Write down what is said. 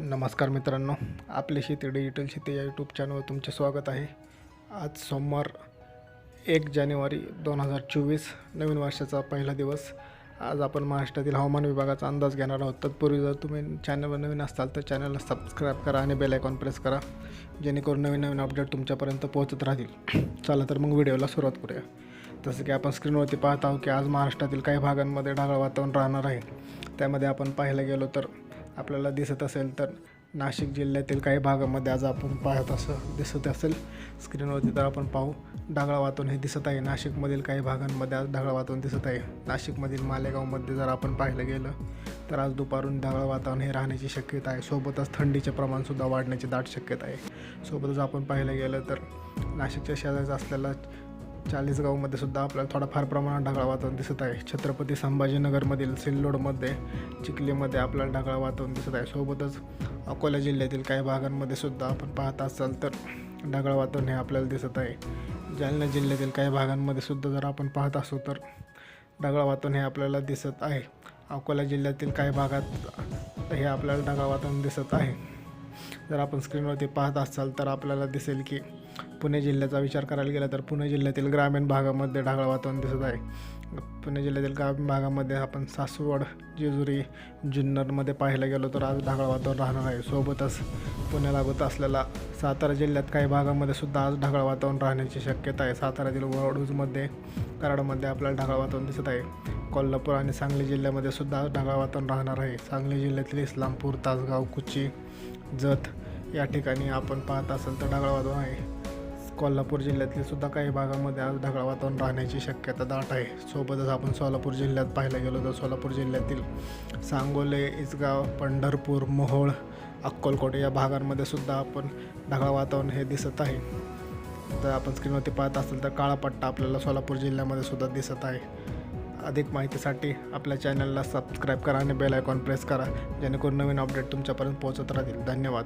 नमस्कार मित्रांनो आपली शेती डिजिटल शेती या यूट्यूब चॅनलवर तुमचे स्वागत आहे. आज सोमवार एक जानेवारी दोन हजार चोवीस नवीन वर्षाचा पहिला दिवस. आज आपण महाराष्ट्रातील हवामान विभागाचा अंदाज घेणार आहोत. तत्पूर्वी जर तुम्ही चॅनलवर नवीन असाल तर चॅनलला सबस्क्राईब करा आणि बेल आयकॉन प्रेस करा जेणेकरून नवीन नवीन अपडेट तुमच्यापर्यंत पोहोचत राहतील. चला तर मग व्हिडिओला सुरुवात करूया. जसं की आपण स्क्रीनवरती पाहत आहोत की आज महाराष्ट्रातील काही भागांमध्ये ढगाळ वातावरण राहणार आहे. त्यामध्ये आपण पाहायला गेलो तर आपल्याला दिसत असेल तर नाशिक जिल्ह्यातील काही भागामध्ये आज आपण पाहत असं दिसत असेल. स्क्रीनवरती तर आपण पाहू ढगाळ वातावरण हे दिसत आहे. नाशिकमधील काही भागांमध्ये आज ढगाळ वातावरण दिसत आहे. नाशिकमधील मालेगावमध्ये जर आपण पाहिलं गेलं तर आज दुपारून ढगाळ वातावरण हे राहण्याची शक्यता आहे. सोबतच थंडीचे प्रमाणसुद्धा वाढण्याची दाट शक्यता आहे. सोबतच आपण पाहायला गेलं तर नाशिकच्या शेजारीच असलेला चाळीसगावमध्ये सुद्धा आपल्याला थोडाफार प्रमाणात ढगाळ वातावरण दिसत आहे. छत्रपती संभाजीनगरमधील सिल्लोडमध्ये चिखलीमध्ये आपल्याला ढगाळ वातावरण दिसत आहे. सोबतच अकोला जिल्ह्यातील काही भागांमध्ये सुद्धा आपण पाहत असाल तर ढगाळ वातावरण हे आपल्याला दिसत आहे. जालना जिल्ह्यातील काही भागांमध्ये सुद्धा जर आपण पाहत असू तर ढगाळ वातावरण हे आपल्याला दिसत आहे. अकोला जिल्ह्यातील काही भागात हे आपल्याला ढगाळ वातावरण दिसत आहे. जर आपण स्क्रीनवरती पाहत असाल तर आपल्याला दिसेल की पुणे जिल्ह्याचा विचार करायला गेला तर पुणे जिल्ह्यातील ग्रामीण भागामध्ये ढगाळ वातावरण दिसत आहे. पुणे जिल्ह्यातील ग्रामीण भागामध्ये आपण सासवड जेजुरी जुन्नरमध्ये पाहायला गेलो तर आज ढगाळ वातावरण राहणार आहे. सोबतच पुण्यालागत लागत असलेला सातारा जिल्ह्यात काही भागामध्ये सुद्धा आज ढगाळ वातावरण राहण्याची शक्यता आहे. साताऱ्यातील वडूजमध्ये कराडमध्ये आपल्याला ढगाळ वातावरण दिसत आहे. कोल्हापूर आणि सांगली जिल्ह्यामध्ये सुद्धा आज ढगाळ वातावरण राहणार आहे. सांगली जिल्ह्यातील इस्लामपूर तासगाव कुची जत या ठिकाणी आपण पाहत असाल तर ढगाळ वातावरण आहे. कोल्हापूर जिल्ह्यातील सुद्धा काही भागामध्ये आज ढगाळ वातावरण राहण्याची शक्यता दाट आहे. सोबतच आपण सोलापूर जिल्ह्यात पाहायला गेलो तर सोलापूर जिल्ह्यातील सांगोले इसगाव पंढरपूर मोहोळ अक्कलकोट या भागांमध्ये सुद्धा आपण ढगाळ वातावरण हे दिसत आहे. जर आपण स्क्रीनवरती पाहत असेल तर काळा पट्टा आपल्याला सोलापूर जिल्ह्यामध्ये सुद्धा दिसत आहे. अधिक माहितीसाठी आपल्या चॅनलला सबस्क्राईब करा आणि बेल आयकॉन प्रेस करा जेणेकरून नवीन अपडेट तुमच्यापर्यंत पोहोचत राहतील. धन्यवाद.